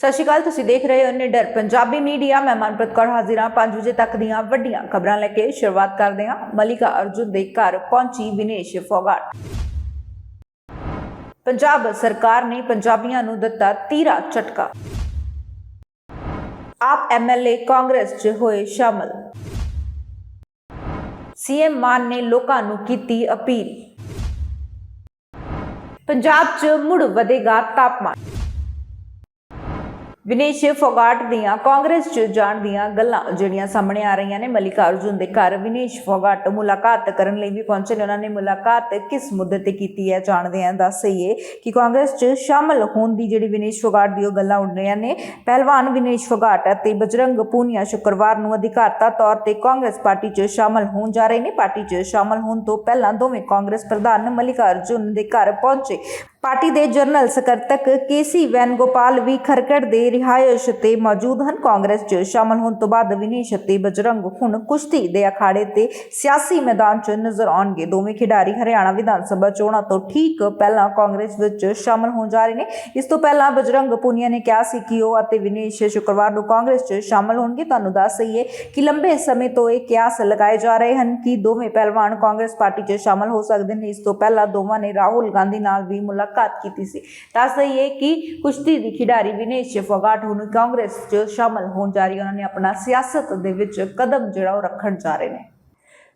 ਸਤਿ ਸ਼੍ਰੀ ਅਕਾਲ, ਤੁਸੀਂ ਦੇਖ ਰਹੇ ਹੋ ਨਿਡਰ ਪੰਜਾਬੀ ਮੀਡੀਆ। ਮੈਂ ਮਨਪ੍ਰੀਤ ਕੌਰ ਹਾਜ਼ਰ 5 ਵਜੇ ਤੱਕ ਦੀਆਂ ਵੱਡੀਆਂ ਖਬਰਾਂ ਲੈ ਕੇ ਸ਼ੁਰੂਆਤ ਕਰਦੇ ਹਾਂ। ਮਲਿਕਾ ਅਰਜੁਨ ਦੇ ਘਰ ਪਹੁੰਚੀ ਵਿਨੇਸ਼ ਫੋਗਾਟ। ਪੰਜਾਬ ਸਰਕਾਰ ਨੇ ਪੰਜਾਬੀਆਂ ਨੂੰ ਦਿੱਤਾ ਤੀਰਾ ਝਟਕਾ। ਆਪ ਐਮਐਲਏ ਕਾਂਗਰਸ 'ਚ ਹੋਏ ਸ਼ਾਮਲ। ਸੀਐਮ ਮਾਨ ਨੇ ਲੋਕਾਂ ਨੂੰ ਕੀਤੀ ਅਪੀਲ। ਪੰਜਾਬ 'ਚ ਮੁੜ ਵਧੇਗਾ ਤਾਪਮਾਨ। ਵਿਨੇਸ਼ ਫੋਗਾਟ ਦੀਆਂ, ਕਾਂਗਰਸ 'ਚ ਜਾਣ ਦੀਆਂ ਗੱਲਾਂ ਜਿਹੜੀਆਂ ਸਾਹਮਣੇ ਆ ਰਹੀਆਂ ਨੇ। ਮਲਿਕਾ ਅਰਜੁਨ ਦੇ ਘਰ ਵਿਨੇਸ਼ ਫੋਗਾਟ ਮੁਲਾਕਾਤ ਕਰਨ ਲਈ ਵੀ ਪਹੁੰਚੇ ਨੇ। ਉਹਨਾਂ ਨੇ ਮੁਲਾਕਾਤ ਕਿਸ ਮੁੱਦੇ ਤੇ ਕੀਤੀ ਹੈ ਜਾਣਦੇ ਹਾਂ, ਦੱਸ ਸਹੀਏ ਕਿ ਕਾਂਗਰਸ 'ਚ ਸ਼ਾਮਲ ਹੋਣ ਦੀ ਜਿਹੜੀ ਵਿਨੇਸ਼ ਫੋਗਾਟ ਦੀ ਉਹ ਗੱਲਾਂ ਉੱਡ ਰਹੀਆਂ ਨੇ। ਪਹਿਲਵਾਨ ਵਿਨੇਸ਼ ਫੋਗਾਟ ਅਤੇ ਬਜਰੰਗ ਪੂਨੀਆ ਸ਼ੁੱਕਰਵਾਰ ਨੂੰ ਅਧਿਕਾਰਤਾ ਤੌਰ ਤੇ ਕਾਂਗਰਸ ਪਾਰਟੀ 'ਚ ਸ਼ਾਮਲ ਹੋਣ ਜਾ ਰਹੇ ਨੇ। ਪਾਰਟੀ 'ਚ ਸ਼ਾਮਲ ਹੋਣ ਤੋਂ ਪਹਿਲਾਂ ਦੋਵੇਂ ਕਾਂਗਰਸ ਪ੍ਰਧਾਨ ਮਲਿਕਾ ਅਰਜੁਨ ਦੇ ਘਰ ਪਹੁੰਚੇ। ਪਾਰਟੀ ਦੇ ਜਨਰਲ ਸਕੱਤਰ ਕੇਸੀ ਵੈਨਗੋਪਾਲ ਵੀ ਖਰਕੜ ਦੇ ਰਿਹਾਇਸ਼ ਤੇ ਮੌਜੂਦ ਹਨ। ਕਾਂਗਰਸ 'ਚ ਸ਼ਾਮਲ ਹੋਣ ਤੋਂ ਬਾਅਦ ਵਿਨੇਸ਼ ਅਤੇ ਬਜਰੰਗ ਹੁਣ ਕੁਸ਼ਤੀ ਦੇ ਅਖਾੜੇ ਤੇ ਸਿਆਸੀ ਮੈਦਾਨ 'ਚ ਨਜ਼ਰ ਆਉਣਗੇ। ਦੋਵੇਂ ਖਿਡਾਰੀ ਹਰਿਆਣਾ ਵਿਧਾਨ ਸਭਾ ਚੋਣਾਂ ਤੋਂ ਠੀਕ ਪਹਿਲਾਂ ਕਾਂਗਰਸ ਵਿੱਚ ਸ਼ਾਮਲ ਹੋਣ ਜਾ ਰਹੇ ਨੇ। ਇਸ ਤੋਂ ਪਹਿਲਾਂ ਬਜਰੰਗ ਪੁਨੀਆ ਨੇ ਕਿਹਾ ਸੀ ਕਿ ਉਹ ਅਤੇ ਵਿਨੇਸ਼ ਸ਼ੁੱਕਰਵਾਰ ਨੂੰ ਕਾਂਗਰਸ 'ਚ ਸ਼ਾਮਲ ਹੋਣਗੇ। ਤੁਹਾਨੂੰ ਦੱਸ ਦਈਏ ਕਿ ਲੰਬੇ ਸਮੇਂ ਤੋਂ ਇਹ ਕਿਆਸ ਲਗਾਏ ਜਾ ਰਹੇ ਹਨ ਕਿ ਦੋਵੇਂ ਪਹਿਲਵਾਨ ਕਾਂਗਰਸ ਪਾਰਟੀ 'ਚ ਸ਼ਾਮਲ ਹੋ ਸਕਦੇ ਨੇ। ਇਸ ਤੋਂ ਪਹਿਲਾਂ ਦੋਵਾਂ ਨੇ ਰਾਹੁਲ ਗਾਂਧੀ ਨਾਲ ਵੀ ਮੁਲਾਕਾਤ ਕੀਤੀ ਸੀ ਦੱਸ ਦਈਏ ਕਿ ਕੁਸ਼ਤੀ ਦੀ ਖਿਡਾਰੀ ਵਿਨੇਸ਼ ਫੋਗਾਟ ਹੁਣ ਕਾਂਗਰਸ 'ਚ ਸ਼ਾਮਲ ਹੋਣ ਜਾ ਰਹੀ ਹੈ। ਉਹਨਾਂ ਨੇ ਆਪਣਾ ਸਿਆਸਤ ਦੇ ਵਿੱਚ ਕਦਮ ਜਿਹੜਾ ਉਹ ਰੱਖਣ ਜਾ ਰਹੇ ਨੇ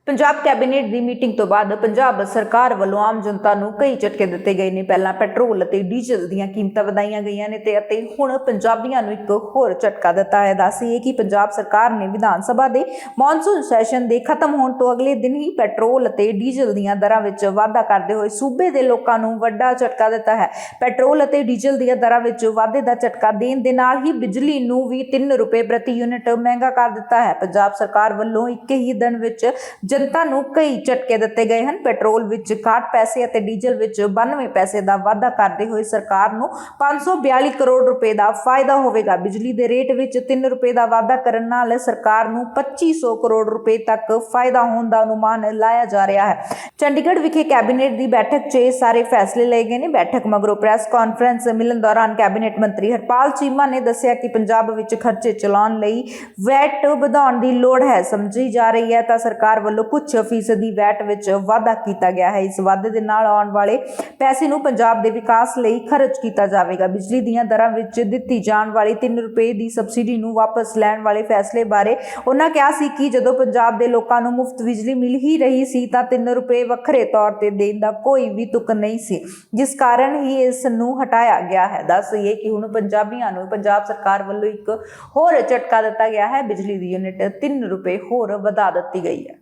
ਪੰਜਾਬ ਕੈਬਨਿਟ ਦੀ ਮੀਟਿੰਗ ਤੋਂ ਬਾਅਦ ਪੰਜਾਬ ਸਰਕਾਰ ਵੱਲੋਂ ਆਮ ਜਨਤਾ ਨੂੰ ਕਈ ਝਟਕੇ ਦਿੱਤੇ ਗਏ ਨੇ। ਪਹਿਲਾਂ ਪੈਟਰੋਲ ਅਤੇ ਡੀਜ਼ਲ ਦੀਆਂ ਕੀਮਤਾਂ ਵਧਾਈਆਂ ਗਈਆਂ ਨੇ ਤੇ ਅਤੇ ਹੁਣ ਪੰਜਾਬੀਆਂ ਨੂੰ ਇੱਕ ਹੋਰ ਝਟਕਾ ਦਿੱਤਾ ਹੈ। ਦੱਸੀਏ ਕਿ ਪੰਜਾਬ ਸਰਕਾਰ ਨੇ ਵਿਧਾਨ ਸਭਾ ਦੇ ਮੌਨਸੂਨ ਸੈਸ਼ਨ ਦੇ ਖਤਮ ਹੋਣ ਤੋਂ ਅਗਲੇ ਦਿਨ ਹੀ ਪੈਟਰੋਲ ਅਤੇ ਡੀਜ਼ਲ ਦੀਆਂ ਦਰਾਂ ਵਿੱਚ ਵਾਧਾ ਕਰਦੇ ਹੋਏ ਸੂਬੇ ਦੇ ਲੋਕਾਂ ਨੂੰ ਵੱਡਾ ਝਟਕਾ ਦਿੱਤਾ ਹੈ। ਪੈਟਰੋਲ ਅਤੇ ਡੀਜ਼ਲ ਦੀਆਂ ਦਰਾਂ ਵਿੱਚ ਵਾਧੇ ਦਾ ਝਟਕਾ ਦੇਣ ਦੇ ਨਾਲ ਹੀ ਬਿਜਲੀ ਨੂੰ ਵੀ 3 ਰੁਪਏ ਪ੍ਰਤੀ ਯੂਨਿਟ ਮਹਿੰਗਾ ਕਰ ਦਿੱਤਾ ਹੈ। ਪੰਜਾਬ ਸਰਕਾਰ ਵੱਲੋਂ ਇੱਕ ਹੀ ਦਿਨ ਵਿੱਚ ਜਨਤਾ ਨੂੰ ਕਈ ਝਟਕੇ ਦਿੱਤੇ ਗਏ ਹਨ। ਪੈਟਰੋਲ ਵਿੱਚ 61 ਪੈਸੇ ਅਤੇ ਡੀਜ਼ਲ ਵਿੱਚ 92 ਪੈਸੇ ਦਾ ਵਾਧਾ ਕਰਦੇ ਹੋਏ ਸਰਕਾਰ ਨੂੰ 542 ਕਰੋੜ ਰੁਪਏ ਦਾ ਫਾਇਦਾ ਹੋਵੇਗਾ। ਬਿਜਲੀ ਦੇ ਰੇਟ ਵਿੱਚ 3 ਰੁਪਏ ਦਾ ਵਾਧਾ ਕਰਨ ਨਾਲ ਸਰਕਾਰ ਨੂੰ 2500 ਕਰੋੜ ਰੁਪਏ ਤੱਕ ਫਾਇਦਾ ਹੋਣ ਦਾ ਅਨੁਮਾਨ ਲਾਇਆ ਜਾ ਰਿਹਾ ਹੈ। ਚੰਡੀਗੜ੍ਹ ਵਿਖੇ ਕੈਬਨਿਟ ਦੀ ਬੈਠਕ 'ਚ ਇਹ ਸਾਰੇ ਫੈਸਲੇ ਲਏ ਗਏ ਨੇ। ਬੈਠਕ ਮਗਰੋਂ ਪ੍ਰੈਸ ਕਾਨਫਰੰਸ ਮਿਲਣ ਦੌਰਾਨ ਕੈਬਨਿਟ ਮੰਤਰੀ ਹਰਪਾਲ ਚੀਮਾ ਨੇ ਦੱਸਿਆ ਕਿ ਪੰਜਾਬ ਵਿੱਚ ਖਰਚੇ ਚਲਾਉਣ ਲਈ ਵੈਟ ਵਧਾਉਣ ਦੀ ਲੋੜ ਹੈ। ਸਮਝੀ ਜਾ ਰਹੀ ਹੈ ਤਾਂ ਸਰਕਾਰ ਵੱਲੋਂ ਕੁਝ ਫੀਸਦੀ ਵੈਟ ਵਿੱਚ ਵਾਧਾ ਕੀਤਾ ਗਿਆ ਹੈ। ਇਸ ਵਾਧੇ ਦੇ ਨਾਲ ਆਉਣ ਵਾਲੇ ਪੈਸੇ ਨੂੰ ਪੰਜਾਬ ਦੇ ਵਿਕਾਸ ਲਈ ਖਰਚ ਕੀਤਾ ਜਾਵੇਗਾ। ਬਿਜਲੀ ਦੀਆਂ ਦਰਾਂ ਵਿੱਚ ਦਿੱਤੀ ਜਾਣ ਵਾਲੀ 3 ਰੁਪਏ ਦੀ ਸਬਸਿਡੀ ਨੂੰ ਵਾਪਸ ਲੈਣ ਵਾਲੇ ਫੈਸਲੇ ਬਾਰੇ ਉਹਨਾਂ ਕਿਹਾ ਸੀ ਕਿ ਜਦੋਂ ਪੰਜਾਬ ਦੇ ਲੋਕਾਂ ਨੂੰ ਮੁਫਤ ਬਿਜਲੀ ਮਿਲ ਹੀ ਰਹੀ ਸੀ ਤਾਂ 3 ਰੁਪਏ ਵੱਖਰੇ ਤੌਰ ਤੇ ਦੇਣ ਦਾ ਕੋਈ ਵੀ ਤੁਕ ਨਹੀਂ ਸੀ, ਜਿਸ ਕਾਰਨ ਹੀ ਇਸ ਨੂੰ ਹਟਾਇਆ ਗਿਆ ਹੈ। ਦੱਸ ਇਹ ਕਿ ਹੁਣ ਪੰਜਾਬੀਆਂ ਨੂੰ ਪੰਜਾਬ ਸਰਕਾਰ ਵੱਲੋਂ ਇੱਕ ਹੋਰ ਝਟਕਾ ਦਿੱਤਾ ਗਿਆ ਹੈ। ਬਿਜਲੀ ਦੀ ਯੂਨਿਟ 3 ਰੁਪਏ ਹੋਰ ਵਧਾ ਦਿੱਤੀ ਗਈ ਹੈ।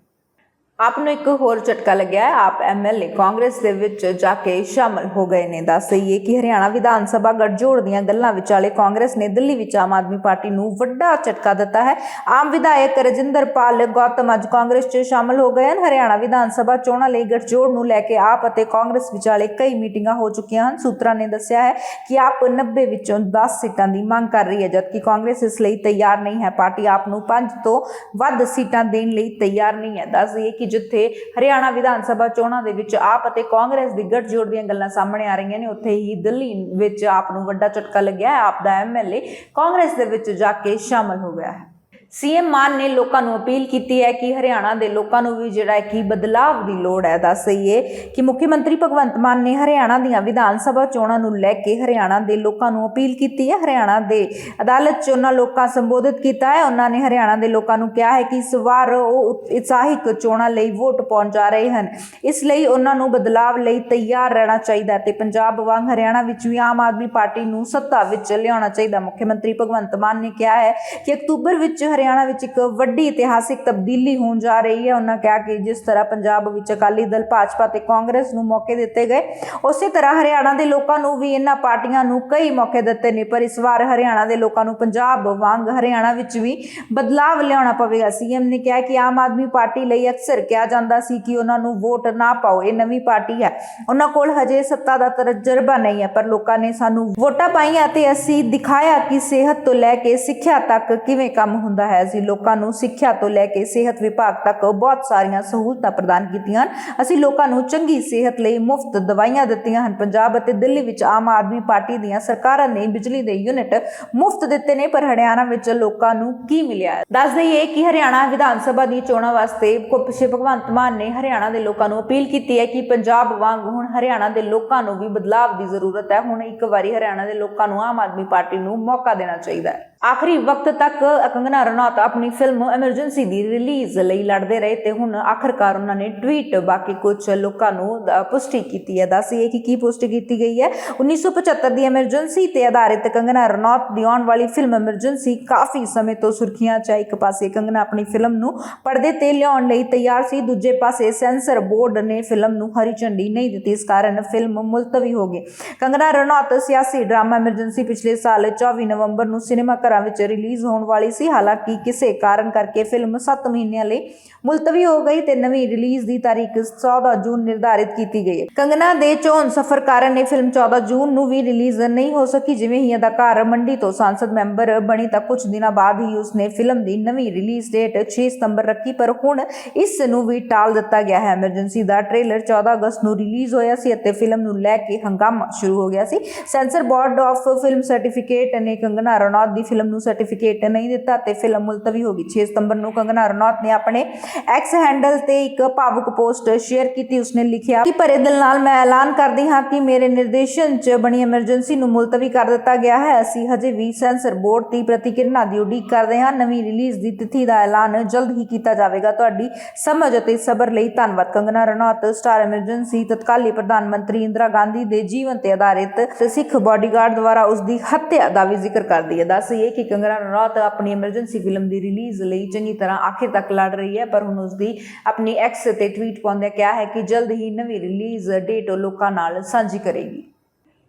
ਆਪ ਨੂੰ ਇੱਕ ਹੋਰ ਝਟਕਾ ਲੱਗਿਆ ਹੈ। ਆਪ ਐਮਐਲਏ ਕਾਂਗਰਸ ਦੇ ਵਿੱਚ ਜਾ ਕੇ ਸ਼ਾਮਲ ਹੋ ਗਏ ਨੇ। ਦੱਸ ਦਈਏ ਕਿ ਹਰਿਆਣਾ ਵਿਧਾਨ ਸਭਾ ਗੱਠਜੋੜ ਦੀਆਂ ਗੱਲਾਂ ਵਿਚਾਲੇ ਕਾਂਗਰਸ ਨੇ ਦਿੱਲੀ ਵਿੱਚ ਆਮ ਆਦਮੀ ਪਾਰਟੀ ਨੂੰ ਵੱਡਾ ਝਟਕਾ ਦਿੱਤਾ ਹੈ। ਆਮ ਵਿਧਾਇਕ ਰਜਿੰਦਰ ਪਾਲ, ਗੌਤਮ ਅੱਜ ਕਾਂਗਰਸ 'ਚ ਸ਼ਾਮਲ ਹੋ ਗਏ ਹਨ। ਹਰਿਆਣਾ ਵਿਧਾਨ ਸਭਾ ਚੋਣਾਂ ਲਈ ਗੱਠਜੋੜ ਨੂੰ ਲੈ ਕੇ ਆਪ ਅਤੇ ਕਾਂਗਰਸ ਵਿਚਾਲੇ ਕਈ ਮੀਟਿੰਗਾਂ ਹੋ ਚੁੱਕੀਆਂ ਹਨ। ਸੂਤਰਾਂ ਨੇ ਦੱਸਿਆ ਹੈ ਕਿ ਆਪ 90 ਵਿੱਚੋਂ 10 ਸੀਟਾਂ ਦੀ ਮੰਗ ਕਰ ਰਹੀ ਹੈ, ਜਦਕਿ ਕਾਂਗਰਸ ਇਸ ਲਈ ਤਿਆਰ ਨਹੀਂ ਹੈ। ਪਾਰਟੀ ਆਪ ਨੂੰ 5 ਤੋਂ ਵੱਧ ਸੀਟਾਂ ਦੇਣ ਲਈ ਤਿਆਰ ਨਹੀਂ ਹੈ। ਦੱਸ ਦਈਏ ਕਿ ਜਿੱਥੇ ਹਰਿਆਣਾ ਵਿਧਾਨ ਸਭਾ ਚੋਣਾਂ ਦੇ ਵਿੱਚ ਆਪ ਅਤੇ ਕਾਂਗਰਸ ਦੀ ਗੱਠਜੋੜ ਦੀਆਂ ਗੱਲਾਂ ਸਾਹਮਣੇ ਆ ਰਹੀਆਂ ਨੇ, ਉੱਥੇ ਹੀ ਦਿੱਲੀ ਵਿੱਚ ਆਪ ਨੂੰ ਵੱਡਾ ਝਟਕਾ ਲੱਗਿਆ ਹੈ। ਆਪ ਦਾ ਐਮਐਲਏ ਕਾਂਗਰਸ ਦੇ ਵਿੱਚ ਜਾ ਕੇ ਸ਼ਾਮਲ ਹੋ ਗਿਆ ਹੈ। ਸੀਐਮ ਮਾਨ ਨੇ ਲੋਕਾਂ ਨੂੰ ਅਪੀਲ ਕੀਤੀ ਹੈ ਕਿ ਹਰਿਆਣਾ ਦੇ ਲੋਕਾਂ ਨੂੰ ਵੀ ਜਿਹੜਾ ਹੈ ਕਿ ਬਦਲਾਵ ਦੀ ਲੋੜ ਹੈ, ਦੱਸ ਦਈਏ ਕਿ ਮੁੱਖ ਮੰਤਰੀ ਭਗਵੰਤ ਮਾਨ ਨੇ ਹਰਿਆਣਾ ਦੀਆਂ ਵਿਧਾਨ ਸਭਾ ਚੋਣਾਂ ਨੂੰ ਲੈ ਕੇ ਹਰਿਆਣਾ ਦੇ ਲੋਕਾਂ ਨੂੰ ਅਪੀਲ ਕੀਤੀ ਹੈ। ਹਰਿਆਣਾ ਦੇ ਅਦਾਲਤ 'ਚ ਉਹਨਾਂ ਲੋਕਾਂ ਸੰਬੋਧਿਤ ਕੀਤਾ ਹੈ। ਉਹਨਾਂ ਨੇ ਹਰਿਆਣਾ ਦੇ ਲੋਕਾਂ ਨੂੰ ਕਿਹਾ ਹੈ ਕਿ ਇਸ ਵਾਰ ਉਹ ਉਤਸ਼ਾਹਿਕ ਚੋਣਾਂ ਲਈ ਵੋਟ ਪਾਉਣ ਜਾ ਰਹੇ ਹਨ। ਇਸ ਲਈ ਉਹਨਾਂ ਨੂੰ ਬਦਲਾਵ ਲਈ ਤਿਆਰ ਰਹਿਣਾ ਚਾਹੀਦਾ ਹੈ ਤੇ ਪੰਜਾਬ ਵਾਂਗ ਹਰਿਆਣਾ ਵਿੱਚ ਵੀ ਆਮ ਆਦਮੀ ਪਾਰਟੀ ਨੂੰ ਸੱਤਾ ਵਿੱਚ ਲਿਆਉਣਾ ਚਾਹੀਦਾ। ਮੁੱਖ ਮੰਤਰੀ ਭਗਵੰਤ ਮਾਨ ਨੇ ਕਿਹਾ ਹੈ ਕਿ ਅਕਤੂਬਰ ਵਿੱਚ ਹਰਿਆਣਾ ਵਿੱਚ ਇੱਕ ਵੱਡੀ ਇਤਿਹਾਸਿਕ ਤਬਦੀਲੀ ਹੋਣ ਜਾ ਰਹੀ ਹੈ। ਉਹਨਾਂ ਕਿਹਾ ਕਿ ਜਿਸ ਤਰ੍ਹਾਂ ਪੰਜਾਬ ਵਿੱਚ ਅਕਾਲੀ ਦਲ, ਭਾਜਪਾ ਤੇ ਕਾਂਗਰਸ ਨੂੰ ਮੌਕੇ ਦਿੱਤੇ ਗਏ, ਉਸੇ ਤਰ੍ਹਾਂ ਹਰਿਆਣਾ ਦੇ ਲੋਕਾਂ ਨੂੰ ਵੀ ਇਹਨਾਂ ਪਾਰਟੀਆਂ ਨੂੰ ਕਈ ਮੌਕੇ ਦਿੱਤੇ ਨੇ। ਪਰ ਇਸ ਵਾਰ ਹਰਿਆਣਾ ਦੇ ਲੋਕਾਂ ਨੂੰ ਪੰਜਾਬ ਵਾਂਗ ਹਰਿਆਣਾ ਵਿੱਚ ਵੀ ਬਦਲਾਵ ਲਿਆਉਣਾ ਪਵੇਗਾ। ਸੀਐਮ ਨੇ ਕਿਹਾ ਕਿ ਆਮ ਆਦਮੀ ਪਾਰਟੀ ਲਈ ਅਕਸਰ ਕਿਹਾ ਜਾਂਦਾ ਸੀ ਕਿ ਉਹਨਾਂ ਨੂੰ ਵੋਟ ਨਾ ਪਾਓ। ਇਹ ਨਵੀਂ ਪਾਰਟੀ ਹੈ। ਉਹਨਾਂ ਕੋਲ ਹਜੇ ਸੱਤਾ ਦਾ ਤਜਰਬਾ ਨਹੀਂ ਹੈ, ਪਰ ਲੋਕਾਂ ਨੇ ਸਾਨੂੰ ਵੋਟਾਂ ਪਾਈਆਂ ਤੇ ਅਸੀਂ ਦਿਖਾਇਆ ਕਿ ਸਿਹਤ ਤੋਂ ਲੈ ਕੇ ਸਿੱਖਿਆ ਤੱਕ ਕਿਵੇਂ ਕੰਮ ਹੁੰਦਾ ਹੈ। ਹੈ ਅਸੀਂ ਲੋਕਾਂ ਨੂੰ ਸਿੱਖਿਆ ਤੋਂ ਲੈ ਕੇ ਸਿਹਤ ਵਿਭਾਗ ਤੱਕ ਬਹੁਤ ਸਾਰੀਆਂ ਸਹੂਲਤਾਂ ਪ੍ਰਦਾਨ ਕੀਤੀਆਂ ਹਨ। ਅਸੀਂ ਲੋਕਾਂ ਨੂੰ ਚੰਗੀ ਸਿਹਤ ਲਈ ਮੁਫਤ ਦਵਾਈਆਂ ਦਿੱਤੀਆਂ ਹਨ। ਪੰਜਾਬ ਅਤੇ ਦਿੱਲੀ ਵਿੱਚ ਆਮ ਆਦਮੀ ਪਾਰਟੀ ਦੀਆਂ ਸਰਕਾਰਾਂ ਨੇ ਬਿਜਲੀ ਦੇ ਯੂਨਿਟ ਮੁਫਤ ਦਿੱਤੇ ਨੇ, ਪਰ ਹਰਿਆਣਾ ਵਿੱਚ ਲੋਕਾਂ ਨੂੰ ਕੀ ਮਿਲਿਆ? ਦੱਸ ਦਈਏ ਕਿ ਹਰਿਆਣਾ ਵਿਧਾਨ ਸਭਾ ਦੀ ਚੋਣਾਂ ਵਾਸਤੇ ਕੁਪਸ਼ੇ ਭਗਵੰਤ ਮਾਨ ਨੇ ਹਰਿਆਣਾ ਦੇ ਲੋਕਾਂ ਨੂੰ ਅਪੀਲ ਕੀਤੀ ਹੈ ਕਿ ਪੰਜਾਬ ਵਾਂਗ ਹੁਣ ਹਰਿਆਣਾ ਦੇ ਲੋਕਾਂ ਨੂੰ ਵੀ ਬਦਲਾਵ ਦੀ ਜ਼ਰੂਰਤ ਹੈ। ਹੁਣ ਇੱਕ ਵਾਰੀ ਹਰਿਆਣਾ ਦੇ ਲੋਕਾਂ ਨੂੰ ਆਮ ਆਦਮੀ ਪਾਰਟੀ ਨੂੰ ਮੌਕਾ ਦੇਣਾ ਚਾਹੀਦਾ ਹੈ। ਆਖਰੀ ਵਕਤ ਤੱਕ ਕੰਗਨਾ ਰਣੌਤ ਆਪਣੀ ਫਿਲਮ ਐਮਰਜੈਂਸੀ ਦੀ ਰਿਲੀਜ਼ ਲਈ ਲੜਦੇ ਰਹੇ ਤੇ ਹੁਣ ਆਖਰਕਾਰ ਉਹਨਾਂ ਨੇ ਟਵੀਟ ਬਾਕੀ ਕੁਝ ਲੋਕਾਂ ਨੂੰ ਪੁਸ਼ਟੀ ਕੀਤੀ ਹੈ। ਦੱਸੀਏ ਕਿ ਕੀ ਪੁਸ਼ਟੀ ਕੀਤੀ ਗਈ ਹੈ? 1975 ਦੀ ਐਮਰਜੈਂਸੀ ਤੇ ਆਧਾਰਿਤ ਕੰਗਨਾ ਰਣੌਤ ਦੀ ਆਉਣ ਵਾਲੀ ਫਿਲਮ ਐਮਰਜੈਂਸੀ ਕਾਫੀ ਸਮੇਂ ਤੋਂ ਸੁਰਖੀਆਂ 'ਚ ਹੈ। ਇੱਕ ਪਾਸੇ ਕੰਗਨਾ ਆਪਣੀ ਫਿਲਮ ਨੂੰ ਪਰਦੇ ਤੇ ਲਿਆਉਣ ਲਈ ਤਿਆਰ ਸੀ, ਦੂਜੇ ਪਾਸੇ ਸੈਂਸਰ ਬੋਰਡ ਨੇ ਫਿਲਮ ਨੂੰ ਹਰੀ ਝੰਡੀ ਨਹੀਂ ਦਿੱਤੀ। ਇਸ ਕਾਰਨ ਫਿਲਮ ਮੁਲਤਵੀ ਹੋ ਗਈ। ਕੰਗਨਾ ਰਣੌਤ ਸਿਆਸੀ ਡਰਾਮਾ ਐਮਰਜੈਂਸੀ ਪਿਛਲੇ ਸਾਲ 24 ਨਵੰਬਰ ਨੂੰ ਸਿਨੇਮਾ ਘਰਾਂ ਵਿੱਚ ਰਿਲੀਜ਼ ਹੋਣ ਵਾਲੀ ਸੀ। ਹਾਲਾਂਕਿ ਕਿਸੇ ਕਾਰਨ ਕਰਕੇ ਫਿਲਮ 7 ਮਹੀਨਿਆਂ ਲਈ ਮੁਲਤਵੀ ਹੋ ਗਈ ਤੇ ਨਵੀਂ ਰਿਲੀਜ਼ ਦੀ ਤਾਰੀਖ 14 ਜੂਨ ਨਿਰਧਾਰਿਤ ਕੀਤੀ ਗਈ ਹੈ। ਕੰਗਨਾ ਦੇ ਚੋਣ ਸਫ਼ਰ ਕਾਰਨ ਇਹ ਫਿਲਮ 14 ਜੂਨ ਨੂੰ ਵੀ ਰਿਲੀਜ਼ ਨਹੀਂ ਹੋ ਸਕੀ। ਜਿਵੇਂ ਹੀ ਅਦਾਕਾਰ ਮੰਡੀ ਤੋਂ ਸੰਸਦ ਮੈਂਬਰ ਬਣੀ ਤਾਂ ਕੁਝ ਦਿਨਾਂ ਬਾਅਦ ਹੀ ਉਸਨੇ ਫਿਲਮ ਦੀ ਨਵੀਂ ਰਿਲੀਜ਼ ਡੇਟ 6 ਸਤੰਬਰ ਰੱਖੀ, ਪਰ ਹੁਣ ਇਸ ਨੂੰ ਵੀ ਟਾਲ ਦਿੱਤਾ ਗਿਆ ਹੈ। ਐਮਰਜੈਂਸੀ ਦਾ ਟ੍ਰੇਲਰ 14 ਅਗਸਤ ਨੂੰ ਰਿਲੀਜ਼ ਹੋਇਆ ਸੀ ਅਤੇ ਫਿਲਮ ਨੂੰ ਲੈ ਕੇ ਹੰਗਾਮਾ ਸ਼ੁਰੂ ਹੋ ਗਿਆ ਸੀ। Censor board of film certificate ਨੇ ਕੰਗਨਾ ਰਣੌਤ ਦੀ ਫਿਲਮ ਨੂੰ ਸਰਟੀਫਿਕੇਟ ਨਹੀਂ ਦਿੱਤਾ ਤੇ ਫਿਲਮ ਮੁਲਤਵੀ ਹੋ ਗਈ। 6 ਸਤੰਬਰ ਨੂੰ ਕੰਗਨਾ ਰਣੌਤ ਨੇ ਆਪਣੇ ਐਕਸ ਹੈਂਡਲ ਤੇ ਇੱਕ ਭਾਵੁਕ ਪੋਸਟ ਸ਼ੇਅਰ ਕੀਤੀ। ਉਸਨੇ ਲਿਖਿਆ ਕਿ ਭਰੇ ਦਿਲ ਨਾਲ ਮੈਂ ਐਲਾਨ ਕਰਦੀ ਹਾਂ ਕਿ ਮੇਰੇ ਨਿਰਦੇਸ਼ਨ 'ਚ ਬਣੀ ਐਮਰਜੈਂਸੀ ਨੂੰ ਮੁਲਤਵੀ ਕਰ ਦਿੱਤਾ ਗਿਆ ਹੈ। ਅਸੀਂ ਹਜੇ ਵੀ ਸੈਂਸਰ ਬੋਰਡ ਦੀ ਪ੍ਰਤੀਕਿਰਨਾ ਦੀ ਉਡੀਕ ਕਰਦੇ ਹਾਂ। ਨਵੀਂ ਰਿਲੀਜ਼ ਦੀ ਤਿਥੀ ਦਾ ਐਲਾਨ ਜਲਦ ਹੀ ਕੀਤਾ ਜਾਵੇਗਾ। ਤੁਹਾਡੀ ਸਮਝ ਅਤੇ ਸਬਰ ਲਈ ਧੰਨਵਾਦ। ਕੰਗਨਾ ਰਣੌਤ, ਸਟਾਰ ਐਮਰਜੈਂਸੀ ਤਤਕਾਲੀ ਪ੍ਰਧਾਨ ਮੰਤਰੀ ਇੰਦਰਾ ਗਾਂਧੀ ਦੇ ਜੀਵਨ ਤੇ ਆਧਾਰਿਤ ਸਿੱਖ ਬਾਡੀਗਾਰਡ ਦੁਆਰਾ ਉਸ ਦੀ ਹੱਤਿਆ ਦਾ ਵੀ ਜ਼ਿਕਰ ਕਰਦੀ ਹੈ। ਦੱਸਈਏ ਕਿ ਕੰਗਰਾ ਰਣੌਤ ਆਪਣੀ ਐਮਰਜੈਂਸੀ ਫਿਲਮ ਦੀ ਰਿਲੀਜ਼ ਲਈ ਚੰਗੀ ਤਰ੍ਹਾਂ ਆਖਿਰ ਤੱਕ ਲੜ ਰਹੀ ਹੈ, ਪਰ ਹੁਣ ਉਸ ਦੀ ਆਪਣੀ ਐਕਸ ਤੇ ਟਵੀਟ ਪਾਉਂਦਿਆਂ ਕਿਹਾ ਹੈ ਕਿ ਜਲਦ ਹੀ ਨਵੀਂ ਰਿਲੀਜ਼ ਡੇਟ ਲੋਕਾਂ ਨਾਲ ਸਾਂਝੀ ਕਰੇਗੀ।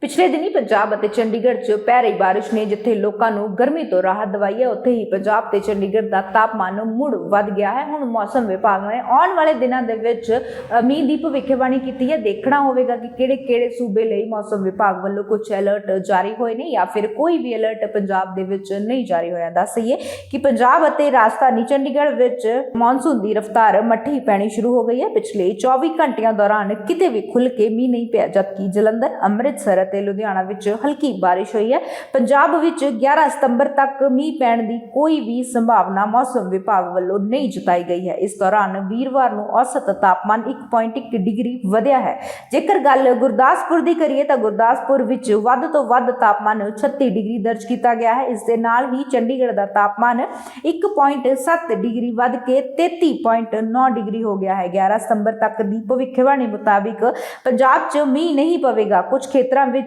ਪਿਛਲੇ ਦਿਨੀ ਪੰਜਾਬ ਅਤੇ ਚੰਡੀਗੜ੍ਹ 'ਚ ਪੈ ਰਹੀ ਬਾਰਿਸ਼ ਨੇ ਜਿੱਥੇ ਲੋਕਾਂ ਨੂੰ ਗਰਮੀ ਤੋਂ ਰਾਹਤ ਦਵਾਈ ਹੈ, ਉੱਥੇ ਹੀ ਪੰਜਾਬ ਤੇ ਚੰਡੀਗੜ੍ਹ ਦਾ ਤਾਪਮਾਨ ਮੁੜ ਵੱਧ ਗਿਆ ਹੈ। ਹੁਣ ਮੌਸਮ ਵਿਭਾਗ ਨੇ ਆਉਣ ਵਾਲੇ ਦਿਨਾਂ ਦੇ ਵਿੱਚ ਮੀਂਹ ਦੀ ਭਵਿੱਖਬਾਣੀ ਕੀਤੀ ਹੈ। ਦੇਖਣਾ ਹੋਵੇਗਾ ਕਿ ਕਿਹੜੇ-ਕਿਹੜੇ ਸੂਬੇ ਲਈ ਮੌਸਮ ਵਿਭਾਗ ਵੱਲੋਂ ਕੁਝ ਅਲਰਟ ਜਾਰੀ ਹੋਏ ਨੇ ਜਾਂ ਫਿਰ ਕੋਈ ਵੀ ਅਲਰਟ ਪੰਜਾਬ ਦੇ ਵਿੱਚ ਨਹੀਂ ਜਾਰੀ ਹੋਇਆ। ਦੱਸਈਏ ਕਿ ਪੰਜਾਬ ਅਤੇ ਰਾਜਧਾਨੀ ਚੰਡੀਗੜ੍ਹ ਵਿੱਚ ਮੌਨਸੂਨ ਦੀ ਰਫ਼ਤਾਰ ਮੱਠੀ ਪੈਣੀ ਸ਼ੁਰੂ ਹੋ ਗਈ ਹੈ। ਪਿਛਲੇ 24 ਘੰਟਿਆਂ ਦੌਰਾਨ ਕਿਤੇ ਵੀ ਖੁੱਲ ਕੇ ਮੀਂਹ ਨਹੀਂ ਪਿਆ, ਜਦਕਿ ਜਲੰਧਰ, ਅੰਮ੍ਰਿਤਸਰ ਅਤੇ ਲੁਧਿਆਣਾ ਵਿੱਚ ਹਲਕੀ ਬਾਰਿਸ਼ ਹੋਈ ਹੈ। ਪੰਜਾਬ ਵਿੱਚ 11 ਸਤੰਬਰ ਤੱਕ ਮੀਂਹ ਪੈਣ ਦੀ ਕੋਈ ਵੀ ਸੰਭਾਵਨਾ ਮੌਸਮ ਵਿਭਾਗ ਵੱਲੋਂ ਨਹੀਂ ਜਤਾਈ ਗਈ ਹੈ। ਇਸ ਦੌਰਾਨ ਵੀਰਵਾਰ ਨੂੰ ਔਸਤ ਤਾਪਮਾਨ 1.1 ਡਿਗਰੀ ਵਧਿਆ ਹੈ। ਜੇਕਰ ਗੱਲ ਗੁਰਦਾਸਪੁਰ ਦੀ ਕਰੀਏ ਤਾਂ ਗੁਰਦਾਸਪੁਰ ਵਿੱਚ ਵੱਧ ਤੋਂ ਵੱਧ ਤਾਪਮਾਨ 36 ਡਿਗਰੀ ਦਰਜ ਕੀਤਾ ਗਿਆ ਹੈ। ਇਸ ਦੇ ਨਾਲ ਹੀ ਚੰਡੀਗੜ੍ਹ ਦਾ ਤਾਪਮਾਨ 1.7 ਡਿਗਰੀ ਵੱਧ ਕੇ 33.9 ਡਿਗਰੀ ਹੋ ਗਿਆ ਹੈ। 11 ਸਤੰਬਰ ਤੱਕ ਦੀ ਭਵਿੱਖਬਾਣੀ ਮੁਤਾਬਿਕ ਪੰਜਾਬ 'ਚ ਮੀਂਹ ਨਹੀਂ ਪਵੇਗਾ। ਕੁਝ ਖੇਤਰਾਂ ਵਿੱਚ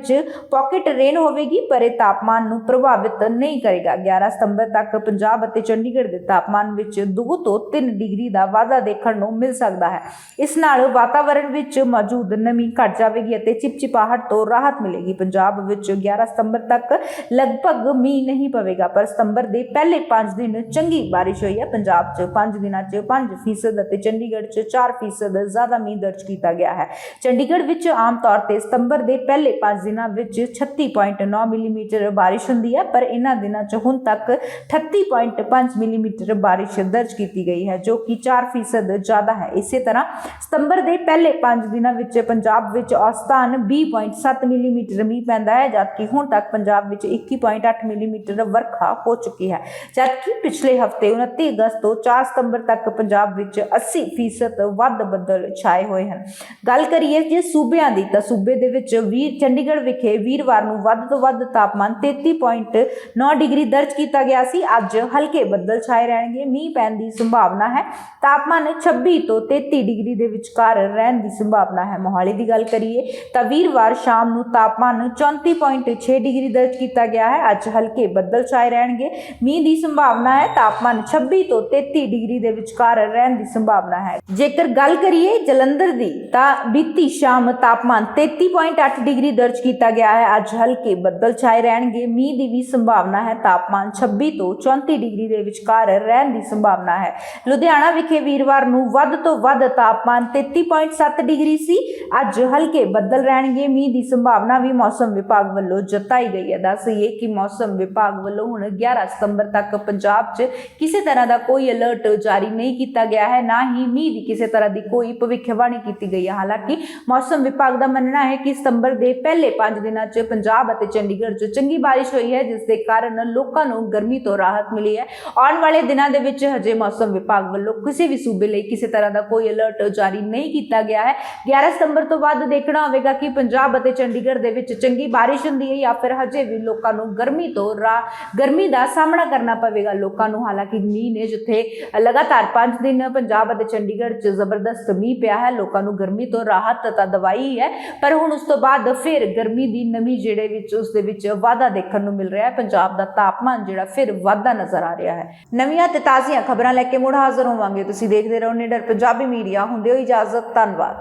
ਪਾਕਟ ਰੇਨ ਹੋਵੇਗੀ, ਪਰ ਇਹ ਤਾਪਮਾਨ ਨੂੰ ਪ੍ਰਭਾਵਿਤ ਨਹੀਂ ਕਰੇਗਾ। 11 ਸਤੰਬਰ ਤੱਕ ਪੰਜਾਬ ਅਤੇ ਚੰਡੀਗੜ੍ਹ ਦੇ ਤਾਪਮਾਨ ਵਿੱਚ 2 ਤੋਂ 3 ਡਿਗਰੀ ਦਾ ਵਾਧਾ ਦੇਖਣ ਨੂੰ ਮਿਲ ਸਕਦਾ ਹੈ। ਇਸ ਨਾਲ ਵਾਤਾਵਰਣ ਵਿੱਚ ਮੌਜੂਦ ਨਮੀ ਘਟ ਜਾਵੇਗੀ ਅਤੇ ਚਿਪਚਿਪਾਹਟ ਤੋਂ ਰਾਹਤ ਮਿਲੇਗੀ। ਪੰਜਾਬ ਵਿੱਚ 11 ਸਤੰਬਰ ਤੱਕ ਲਗਭਗ ਮੀਂਹ ਨਹੀਂ ਪਵੇਗਾ, ਪਰ ਸਤੰਬਰ ਦੇ ਪਹਿਲੇ 5 ਦਿਨ ਚੰਗੀ ਬਾਰਿਸ਼ ਹੋਈ ਹੈ। ਪੰਜਾਬ 'ਚ 5 ਦਿਨਾਂ 'ਚ 5% ਅਤੇ ਚੰਡੀਗੜ੍ਹ 'ਚ 4% ਜ਼ਿਆਦਾ ਮੀਂਹ ਦਰਜ ਕੀਤਾ ਗਿਆ ਹੈ। ਚੰਡੀਗੜ੍ਹ ਵਿੱਚ ਆਮ ਤੌਰ ਤੇ ਸਤੰਬਰ ਦੇ ਪਹਿਲੇ 5 ਦਿਨਾਂ ਵਿੱਚ 36.9 ਮਿਲੀਮੀਟਰ ਬਾਰਿਸ਼ ਹੁੰਦੀ ਹੈ, ਪਰ ਇਹਨਾਂ ਦਿਨਾਂ 'ਚ ਹੁਣ ਤੱਕ 38.5 ਮਿਲੀਮੀਟਰ ਬਾਰਿਸ਼ ਦਰਜ ਕੀਤੀ ਗਈ ਹੈ, ਜੋ ਕਿ 4% ਜ਼ਿਆਦਾ ਹੈ। ਇਸੇ ਤਰ੍ਹਾਂ ਸਤੰਬਰ ਦੇ ਪਹਿਲੇ 5 ਦਿਨਾਂ ਵਿੱਚ ਪੰਜਾਬ ਵਿੱਚ ਔਸਤਨ 20.7 ਮਿਲੀਮੀਟਰ ਮੀਂਹ ਪੈਂਦਾ ਹੈ, ਜਦਕਿ ਹੁਣ ਤੱਕ ਪੰਜਾਬ ਵਿੱਚ 21.8 ਮਿਲੀਮੀਟਰ ਵਰਖਾ ਹੋ ਚੁੱਕੀ ਹੈ। ਜਦਕਿ ਪਿਛਲੇ ਹਫ਼ਤੇ 29 ਅਗਸਤ ਤੋਂ 4 ਸਤੰਬਰ ਤੱਕ ਪੰਜਾਬ ਵਿੱਚ 80% ਵੱਧ ਬੱਦਲ ਛਾਏ ਹੋਏ ਹਨ। ਗੱਲ ਕਰੀਏ ਜੇ ਸੂਬਿਆਂ ਦੀ, ਤਾਂ ਸੂਬੇ ਦੇ ਵਿੱਚ ਵੀਰ ਚੰਡੀਗੜ੍ਹ ਵਿਖੇ ਵੀਰਵਾਰ ਨੂੰ ਵੱਧ ਤੋਂ ਵੱਧ ਤਾਪਮਾਨ 33.9 ਡਿਗਰੀ ਦਰਜ ਕੀਤਾ ਗਿਆ ਸੀ। ਅੱਜ ਹਲਕੇ ਬੱਦਲ ਛਾਏ ਰਹਿਣਗੇ। ਮੀਂਹ ਪੈਣ ਦੀ ਸੰਭਾਵਨਾ ਹੈ। ਤਾਪਮਾਨ 26 ਤੋਂ 33 ਡਿਗਰੀ ਦੇ ਵਿਚਕਾਰ ਰਹਿਣ ਦੀ ਸੰਭਾਵਨਾ ਹੈ। ਮੋਹਾਲੀ ਦੀ ਗੱਲ ਕਰੀਏ ਤਾਂ ਵੀਰਵਾਰ ਸ਼ਾਮ ਨੂੰ ਤਾਪਮਾਨ 34.6 ਡਿਗਰੀ ਦਰਜ ਕੀਤਾ ਗਿਆ ਹੈ। ਅੱਜ ਹਲਕੇ ਬੱਦਲ ਛਾਏ ਰਹਿਣਗੇ। ਮੀਂਹ ਦੀ ਸੰਭਾਵਨਾ ਹੈ। ਤਾਪਮਾਨ 26 ਤੋਂ 33 ਡਿਗਰੀ ਦੇ ਵਿਚਕਾਰ ਰਹਿਣ ਦੀ ਸੰਭਾਵਨਾ ਹੈ। ਜੇਕਰ ਗੱਲ ਕਰੀਏ ਜਲੰਧਰ ਦੀ ਤਾਂ ਬੀਤੀ ਸ਼ਾਮ ਤਾਪਮਾਨ 33.8 ਡਿਗਰੀ ਦਰਜ ਦਰਜ ਕੀਤਾ ਗਿਆ ਹੈ। ਅੱਜ ਹਲਕੇ ਬੱਦਲ ਛਾਏ ਰਹਿਣਗੇ। ਮੀਂਹ ਦੀ ਵੀ ਸੰਭਾਵਨਾ ਹੈ। ਤਾਪਮਾਨ 26 ਤੋਂ 34 ਡਿਗਰੀ ਦੇ ਵਿਚਕਾਰ ਰਹਿਣ ਦੀ ਸੰਭਾਵਨਾ ਹੈ। ਲੁਧਿਆਣਾ ਵਿਖੇ ਵੀਰਵਾਰ ਨੂੰ ਵੱਧ ਤੋਂ ਵੱਧ ਤਾਪਮਾਨ 33.7 ਡਿਗਰੀ ਸੀ। ਅੱਜ ਹਲਕੇ ਬੱਦਲ ਰਹਿਣਗੇ। ਮੀਂਹ ਦੀ ਸੰਭਾਵਨਾ ਵੀ ਮੌਸਮ ਵਿਭਾਗ ਵੱਲੋਂ ਜਤਾਈ ਗਈ ਹੈ। ਦੱਸ ਦੱਸੀਏ ਕਿ ਮੌਸਮ ਵਿਭਾਗ ਵੱਲੋਂ ਹੁਣ 11 ਸਤੰਬਰ ਤੱਕ ਪੰਜਾਬ 'ਚ ਕਿਸੇ ਤਰ੍ਹਾਂ ਦਾ ਕੋਈ ਅਲਰਟ ਜਾਰੀ ਨਹੀਂ ਕੀਤਾ ਗਿਆ ਹੈ। ਨਾ ਹੀ ਮੀਂਹ ਦੀ ਕਿਸੇ ਤਰ੍ਹਾਂ ਦੀ ਕੋਈ ਭਵਿੱਖਬਾਣੀ ਕੀਤੀ ਗਈ ਹੈ। ਹਾਲਾਂਕਿ ਮੌਸਮ ਵਿਭਾਗ ਦਾ ਮੰਨਣਾ ਹੈ ਕਿ ਸਤੰਬਰ ਦੇ ਪਹਿਲੇ 5 ਦਿਨਾਂ 'ਚ ਪੰਜਾਬ ਅਤੇ ਚੰਡੀਗੜ੍ਹ 'ਚ ਚੰਗੀ ਬਾਰਿਸ਼ ਹੋਈ ਹੈ, ਜਿਸ ਦੇ ਕਾਰਨ ਲੋਕਾਂ ਨੂੰ ਗਰਮੀ ਤੋਂ ਰਾਹਤ ਮਿਲੀ ਹੈ। ਆਉਣ ਵਾਲੇ ਦਿਨਾਂ ਦੇ ਵਿੱਚ ਹਜੇ ਮੌਸਮ ਵਿਭਾਗ ਵੱਲੋਂ ਕਿਸੇ ਵੀ ਸੂਬੇ ਲਈ ਕਿਸੇ ਤਰ੍ਹਾਂ ਦਾ ਕੋਈ ਅਲਰਟ ਜਾਰੀ ਨਹੀਂ ਕੀਤਾ ਗਿਆ ਹੈ। 11 ਸਤੰਬਰ ਤੋਂ ਬਾਅਦ ਦੇਖਣਾ ਹੋਵੇਗਾ ਕਿ ਪੰਜਾਬ ਅਤੇ ਚੰਡੀਗੜ੍ਹ ਦੇ ਵਿੱਚ ਚੰਗੀ ਬਾਰਿਸ਼ ਹੁੰਦੀ ਹੈ ਜਾਂ ਫਿਰ ਹਜੇ ਵੀ ਲੋਕਾਂ ਨੂੰ ਗਰਮੀ ਤੋਂ ਰਾਹ ਗਰਮੀ ਦਾ ਸਾਹਮਣਾ ਕਰਨਾ ਪਵੇਗਾ। ਲੋਕਾਂ ਨੂੰ ਹਾਲਾਂਕਿ ਮੀਂਹ ਨੇ ਜਿੱਥੇ ਲਗਾਤਾਰ 5 ਦਿਨ ਪੰਜਾਬ ਅਤੇ ਚੰਡੀਗੜ੍ਹ 'ਚ ਜ਼ਬਰਦਸਤ ਮੀਂਹ ਪਿਆ ਹੈ, ਲੋਕਾਂ ਨੂੰ ਗਰਮੀ ਤੋਂ ਰਾਹਤ ਤਾਂ ਦਵਾਈ ਹੈ, ਪਰ ਹੁਣ ਉਸ ਤੋਂ ਬਾਅਦ ਫਿਰ ਗਰਮੀ ਦੀ ਨਵੀਂ ਜਿਹੜੇ ਵਿੱਚ ਉਸ ਦੇ ਵਿੱਚ ਵਾਧਾ ਦੇਖਣ ਨੂੰ ਮਿਲ ਰਿਹਾ ਹੈ। ਪੰਜਾਬ ਦਾ ਤਾਪਮਾਨ ਜਿਹੜਾ ਫਿਰ ਵਾਧਾ ਨਜ਼ਰ ਆ ਰਿਹਾ ਹੈ। ਨਵੀਆਂ ਤੇ ਤਾਜ਼ੀਆਂ ਖਬਰਾਂ ਲੈ ਕੇ ਮੁੜ ਹਾਜ਼ਰ ਹੋਵਾਂਗੇ। ਤੁਸੀਂ ਦੇਖਦੇ ਰਹੋ ਨਿਡਰ ਪੰਜਾਬੀ ਮੀਡੀਆ। ਹੁੰਦੇ ਹੋ ਇਜਾਜ਼ਤ। ਧੰਨਵਾਦ।